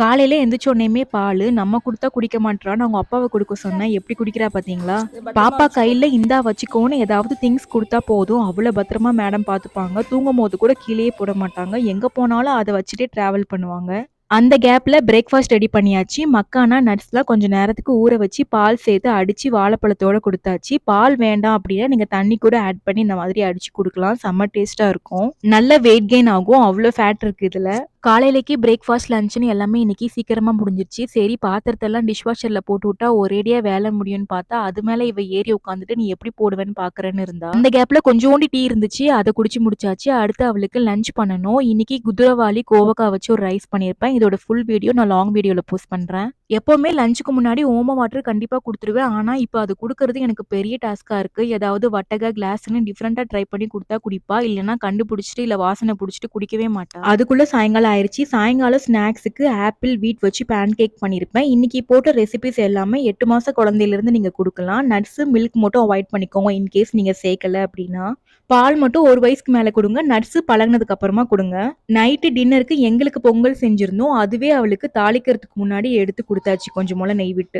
காலையில எந்திரிச்ச உடனேயுமே பால் நம்ம கொடுத்தா குடிக்க மாட்றான்னு அவங்க அப்பாவை கொடுக்க சொன்னேன் எப்படி குடிக்கிறா பாத்தீங்களா? பாப்பா கையில இந்தா வச்சுக்கோன்னு ஏதாவது திங்ஸ் கொடுத்தா போதும். அவ்வளவு பத்திரமா மேடம் பார்த்துப்பாங்க தூங்கும் போது கூட கீழேயே போட மாட்டாங்க. எங்க போனாலும் அதை வச்சுட்டே டிராவல் பண்ணுவாங்க. அந்த கேப்ல பிரேக்ஃபாஸ்ட் ரெடி பண்ணியாச்சு. மக்கானா நட்ஸ்லாம் கொஞ்சம் நேரத்துக்கு ஊற வச்சு பால் சேர்த்து அடிச்சு வாழைப்பழத்தோட கொடுத்தாச்சு. பால் வேண்டாம் அப்படின்னா நீங்க தண்ணி கூட ஆட் பண்ணி இந்த மாதிரி அடிச்சு கொடுக்கலாம். செம்ம டேஸ்டா இருக்கும். நல்ல வெயிட் கெயின் ஆகும். அவ்வளோ ஃபேட் இருக்கு இதுல. காலையிலக்கு பிரேக்ஃபாஸ்ட் லஞ்சுன்னு எல்லாமே இன்றைக்கி சீக்கிரமாக முடிஞ்சிருச்சு. சரி பாத்திரத்தெல்லாம் டிஷ் வாஷரில் போட்டு விட்டா ஒரேடியாக வேலை முடியும்னு பார்த்தா அது மேலே இவ ஏறி உட்காந்துட்டு நீ எப்படி போடுவேன்னு பார்க்குறேன்னு இருந்தா? அந்த கேப்பில் கொஞ்சோண்டு டீ இருந்துச்சு. அதை குடிச்சு முடிச்சாச்சு. அடுத்து அவளுக்கு லஞ்ச் பண்ணணும். இன்னைக்கு குதிரவாளி கோவக்காய் வச்சு ஒரு ரைஸ் பண்ணியிருப்பேன் இதோட ஃபுல் வீடியோ நான் லாங் வீடியோவில் போஸ்ட் பண்ணுறேன் எப்போவுமே லஞ்சுக்கு முன்னாடி ஓம வாட்டர் கண்டிப்பாக கொடுத்துருவேன். ஆனால் இப்போ அது கொடுக்கறது எனக்கு பெரிய டாஸ்க்காக இருக்குது ஏதாவது வட்டக கிளாஸ்னு டிஃப்ரெண்ட்டாக ட்ரை பண்ணி கொடுத்தா குடிப்பா. இல்லைன்னா கண்டுபிடிச்சிட்டு இல்லை வாசனை பிடிச்சிட்டு குடிக்கவே மாட்டேன் அதுக்குள்ளே சாயங்காலம் ஆயிடுச்சு சாயங்காலம் ஸ்நாக்ஸுக்கு ஆப்பிள் வீட் வச்சு பேன் கேக் பண்ணியிருப்பேன் இன்றைக்கி போட்ட ரெசிபிஸ் எல்லாமே எட்டு மாதம் குழந்தையிலேருந்து நீங்கள் கொடுக்கலாம். நட்ஸு மில்க் மட்டும் அவாய்ட் பண்ணிக்கோங்க இன்கேஸ் நீங்கள் சேர்க்கல அப்படின்னா. பால் மட்டும் ஒரு வயசுக்கு மேலே கொடுங்க. நட்ஸு பழகினதுக்கு அப்புறமா கொடுங்க. நைட்டு டின்னருக்கு எங்களுக்கு பொங்கல் செஞ்சுருந்தோம். அதுவே அவளுக்கு தாளிக்கிறதுக்கு முன்னாடி எடுத்து கொடுத்தாச்சு. கொஞ்சம் போல நெய் விட்டு.